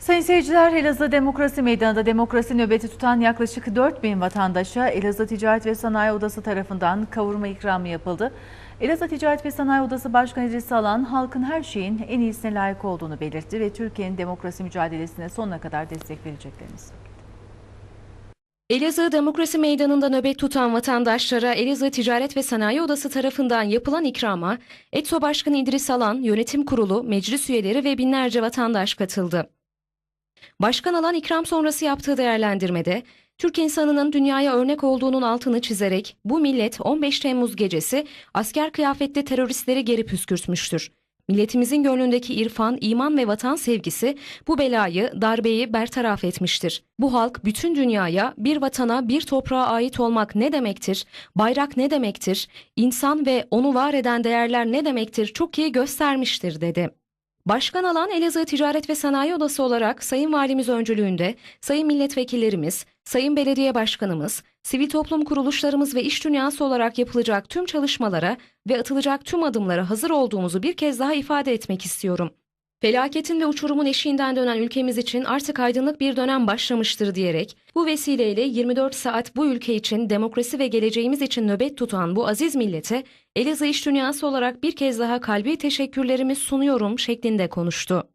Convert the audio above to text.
Sayın seyirciler, Elazığ Demokrasi Meydanı'nda demokrasi nöbeti tutan yaklaşık 4 bin vatandaşa Elazığ Ticaret ve Sanayi Odası tarafından kavurma ikramı yapıldı. Elazığ Ticaret ve Sanayi Odası Başkanı İdris Alan, halkın her şeyin en iyisine layık olduğunu belirtti ve Türkiye'nin demokrasi mücadelesine sonuna kadar destek vereceklerini söyledi. Elazığ Demokrasi Meydanı'nda nöbet tutan vatandaşlara Elazığ Ticaret ve Sanayi Odası tarafından yapılan ikrama ETSO Başkanı İdris Alan, Yönetim Kurulu, meclis üyeleri ve binlerce vatandaş katıldı. Başkan Alan ikram sonrası yaptığı değerlendirmede, Türk insanının dünyaya örnek olduğunun altını çizerek bu millet 15 Temmuz gecesi asker kıyafetli teröristleri geri püskürtmüştür. Milletimizin gönlündeki irfan, iman ve vatan sevgisi bu belayı, darbeyi bertaraf etmiştir. Bu halk bütün dünyaya bir vatana, bir toprağa ait olmak ne demektir, bayrak ne demektir, insan ve onu var eden değerler ne demektir çok iyi göstermiştir dedi. Başkan alan Elazığ Ticaret ve Sanayi Odası olarak Sayın Valimiz öncülüğünde Sayın Milletvekillerimiz, Sayın Belediye Başkanımız, sivil toplum kuruluşlarımız ve iş dünyası olarak yapılacak tüm çalışmalara ve atılacak tüm adımlara hazır olduğumuzu bir kez daha ifade etmek istiyorum. Felaketin ve uçurumun eşiğinden dönen ülkemiz için artık aydınlık bir dönem başlamıştır diyerek bu vesileyle 24 saat bu ülke için demokrasi ve geleceğimiz için nöbet tutan bu aziz millete Elazığ İş Dünyası olarak bir kez daha kalbi teşekkürlerimi sunuyorum şeklinde konuştu.